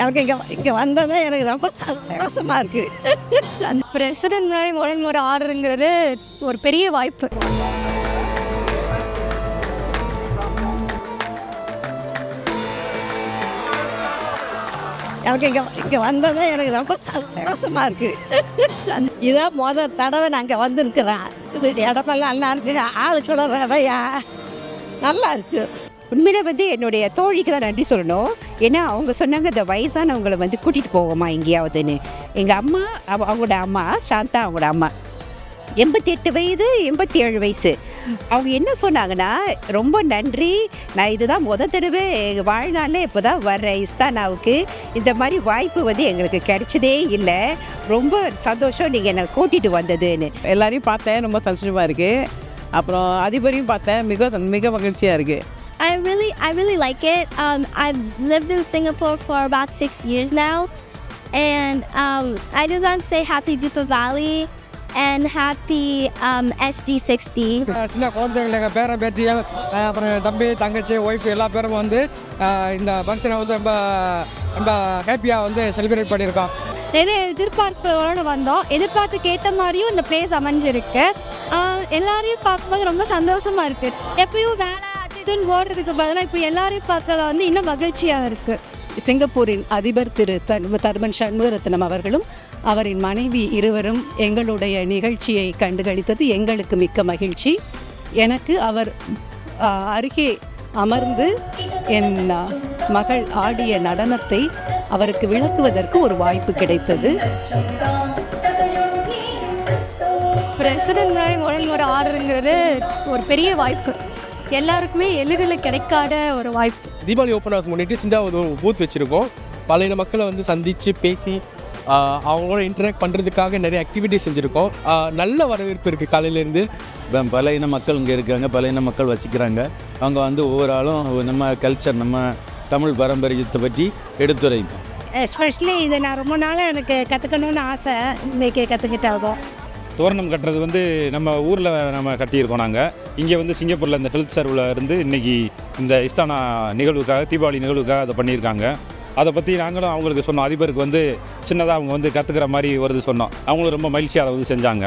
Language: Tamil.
எனக்கு இங்கே இங்கே வந்ததே எனக்கு ரொம்ப சந்தோஷமாக இருக்குது பிரசிடென்ட் முன்னாடி முதல் முறை ஆடுறதுங்கிறது ஒரு பெரிய வாய்ப்பு. எனக்கு இங்கே இங்கே வந்ததே எனக்கு ரொம்ப சந்தோஷமாக இருக்குது இதான் முதல் தடவை நான் இங்கே வந்திருக்கிறேன். இது இடமெல்லாம் நல்லா இருக்குது ஆளுக்கூட நிறையா நல்லா இருக்குது உண்மையில வந்து என்னுடைய தோழிக்கு தான் நன்றி சொல்லணும். ஏன்னா அவங்க சொன்னாங்க இந்த வயசானவங்களை வந்து கூட்டிகிட்டு போவோமா எங்கேயாவதுன்னு. எங்கள் அம்மா அவ- அவங்களோட அம்மா சாந்தா அவங்களோட அம்மா. எண்பத்தி எட்டு வயது எண்பத்தி ஏழு வயசு. அவங்க என்ன சொன்னாங்கன்னா ரொம்ப நன்றி. நான் இதுதான் முத தடவை எங்கள் வாழ்நாளில் இப்போ தான் வர்றேன் இஸ்தானாவுக்கு. இந்த மாதிரி வாய்ப்பு வந்து எங்களுக்கு கிடைச்சதே இல்லை. ரொம்ப சந்தோஷம் நீங்கள் என்னை கூட்டிகிட்டு வந்ததுன்னு. எல்லாரையும் பார்த்தேன். ரொம்ப சந்தோஷமாக இருக்குது அப்புறம் அதிபரையும் பார்த்தேன். மிக மிக மகிழ்ச்சியாக இருக்குது I really, I really like it. Um, I've lived in Singapore for about six years now, and um, I just want to say Happy Deepavali and Happy um, SD60. சின்ன குழந்தைங்க எங்கள் பேரன் பேத்தி அஹ் அப்புறம் என் தம்பி தங்கச்சி ஒய்ஃப் எல்லா பேரும் வந்து அஹ் இந்த ஃபங்க்ஷனை வந்து ரொம்ப ரொம்ப ஹாப்பியாக வந்து செலிப்ரேட் பண்ணியிருக்கோம் நிறைய எதிர்பார்ப்புகளோடு வந்தோம் எதிர்பார்த்துக்கு ஏற்ற மாதிரியும் இந்த பிளேஸ் அமைஞ்சிருக்கு ஆஹ் எல்லாரையும் பார்க்கும்போது ரொம்ப சந்தோஷமா இருக்கு எப்பயும் வேலை அது இதுன்னு ஓடுறதுக்கு பதிலாக இப்போ எல்லாரையும் பார்க்கறது வந்து இன்னும் மகிழ்ச்சியாக இருக்குது சிங்கப்பூரின் அதிபர் திரு தர்மன் சண்முகரத்னம் அவர்களும் அவரின் மனைவி இருவரும் எங்களுடைய நிகழ்ச்சியை கண்டுகளித்தது எங்களுக்கு மிக்க மகிழ்ச்சி. எனக்கு அவர் அருகே அமர்ந்து என் மகள் ஆடிய நடனத்தை அவருக்கு விளக்குவதற்கு ஒரு வாய்ப்பு கிடைத்தது. பிரசிடென்ட் முறை ஆடுறதுங்கிறது ஒரு பெரிய வாய்ப்பு. எல்லாருக்குமே எளிதில் கிடைக்காத ஒரு வாய்ப்பு. தீபாவளி ஓப்பன் ஹவுஸ் முன்னிட்டு சிண்டா ஒரு பூத் வச்சுருக்கோம். பழைய மக்களை வந்து சந்தித்து பேசி அவங்களோட இன்டராக்ட் பண்ணுறதுக்காக நிறைய ஆக்டிவிட்டி செஞ்சுருக்கோம். நல்ல வரவேற்பு இருக்குது காலையிலேருந்து. பல இன மக்கள் இங்கே இருக்காங்க பல இன மக்கள் வசிக்கிறாங்க. அவங்க வந்து ஒவ்வொரு ஆளும் நம்ம கல்ச்சர் நம்ம தமிழ் பாரம்பரியத்தை பற்றி எடுத்துரைப்போம். எஸ்பெஷலி இதை நான் ரொம்ப நாளாக எனக்கு கற்றுக்கணும்னு ஆசை. இன்னைக்கு கற்றுக்கிட்டாகும் தோரணம் கட்டுறது வந்து நம்ம ஊரில் நம்ம கட்டியிருக்கோம் நாங்கள் இங்கே வந்து சிங்கப்பூரில் இந்த ஹெல்த் சர்வில் இருந்து இன்னைக்கு இந்த இஸ்தானா நிகழ்வுக்காக தீபாவளி நிகழ்வுக்காக அதை பண்ணியிருக்காங்க. அதை பற்றி நாங்களும் அவங்களுக்கு சொன்னோம். அதிபருக்கு வந்து சின்னதாக அவங்க வந்து கற்றுக்கிற மாதிரி வருது சொன்னோம். அவங்களும் ரொம்ப மகிழ்ச்சியாக அதை வந்து செஞ்சாங்க.